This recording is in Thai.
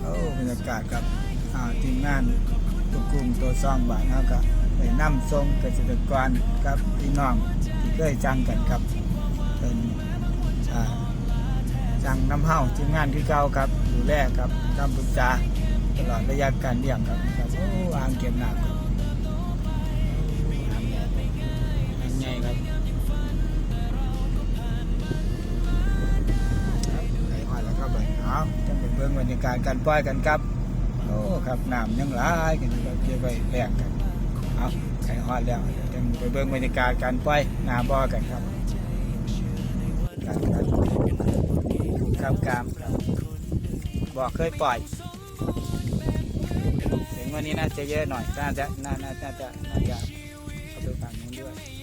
โอ้บรรยากาศครับทีมงานตัวกลุ่มตัวซ่องบ้านเขาก็ไปนำส่งเกษตรกรครับพี่น้องที่เคยจังกันครับเป็นอ่าจังน้ำเฮาทีมงานที่เก่าครับดูแลครับทำปรึกษาตลอดระยะการเลี้ยงครับครับโอ้อ่างเก็บน้ำครับ เบิ่งบรรยากาศการปล่อยกันครับ โอ้ครับน้ำยังหลายกันอยู่ครับเก็บไว้แลกกันเอาไก่หอยแล้วจังไปเบิ่งบรรยากาศการปล่อยหน้าบ่อกันครับการการครับครับบ่อเคยปล่อยเสียงวันนี้น่าจะเยอะหน่อยน่าจะน่าน่าน่าจะน่าจะเอาไปฝั่งนู้นด้วย